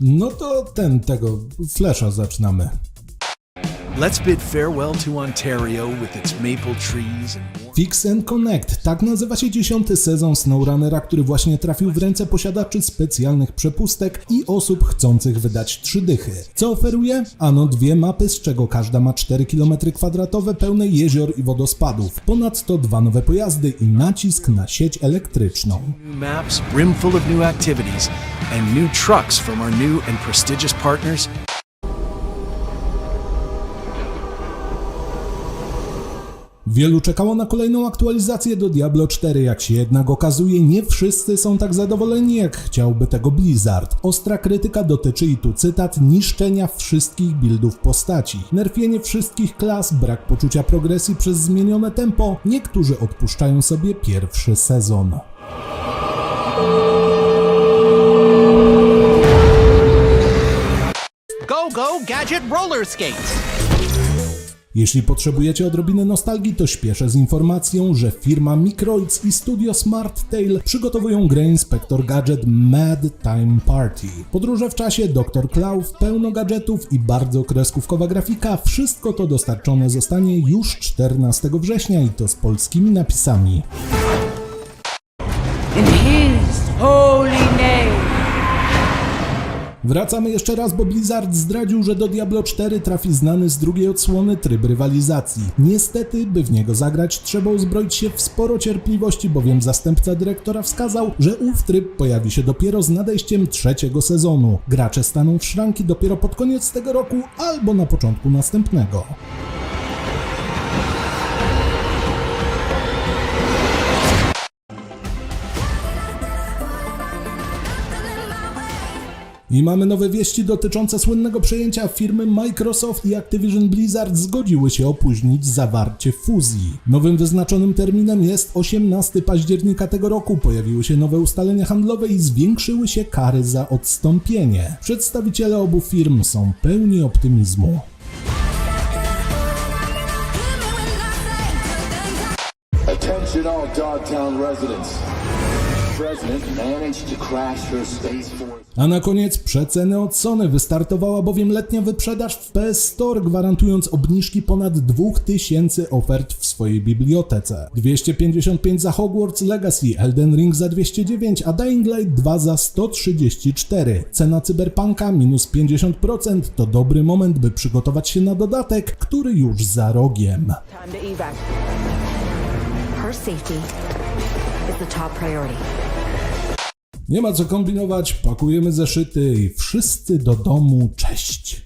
No to ten, tego, Flasha zaczynamy. Let's bid farewell to Ontario with its maple trees and Fix and Connect, tak nazywa się dziesiąty sezon SnowRunnera, który właśnie trafił w ręce posiadaczy specjalnych przepustek i osób chcących wydać trzy dychy. Co oferuje? Ano dwie mapy, z czego każda ma 4 km2 pełne jezior i wodospadów. Ponadto dwa nowe pojazdy i nacisk na sieć elektryczną. maps, brimful of new activities, and new trucks from our new and prestigious partners. Wielu czekało na kolejną aktualizację do Diablo 4, jak się jednak okazuje, nie wszyscy są tak zadowoleni, jak chciałby tego Blizzard. Ostra krytyka dotyczy i tu cytat niszczenia wszystkich buildów postaci, nerfienie wszystkich klas, brak poczucia progresji przez zmienione tempo, niektórzy odpuszczają sobie pierwszy sezon. Go, go, gadget roller skates! Jeśli potrzebujecie odrobiny nostalgii, to śpieszę z informacją, że firma Microids i studio Smart Tail przygotowują grę Inspector Gadget Mad Time Party. Podróże w czasie, Dr. Klaw, pełno gadżetów i bardzo kreskówkowa grafika, wszystko to dostarczone zostanie już 14 września i to z polskimi napisami. in His holy. Wracamy jeszcze raz, bo Blizzard zdradził, że do Diablo 4 trafi znany z drugiej odsłony tryb rywalizacji. Niestety, by w niego zagrać, trzeba uzbroić się w sporo cierpliwości, bowiem zastępca dyrektora wskazał, że ów tryb pojawi się dopiero z nadejściem trzeciego sezonu. Gracze staną w szranki dopiero pod koniec tego roku albo na początku następnego. I mamy nowe wieści dotyczące słynnego przejęcia firmy Microsoft i Activision Blizzard zgodziły się opóźnić zawarcie fuzji. Nowym wyznaczonym terminem jest 18 października tego roku. Pojawiły się nowe ustalenia handlowe i zwiększyły się kary za odstąpienie. Przedstawiciele obu firm są pełni optymizmu. Attention all residents. A na koniec przeceny od Sony wystartowała bowiem letnia wyprzedaż w PS Store, gwarantując obniżki ponad 2000 ofert w swojej bibliotece. 255 za Hogwarts Legacy, Elden Ring za 209, a Dying Light 2 za 134. Cena Cyberpunka minus 50% to dobry moment, by przygotować się na dodatek, który już za rogiem. Her safety is the top priority. Nie ma co kombinować, pakujemy zeszyty i wszyscy do domu, cześć!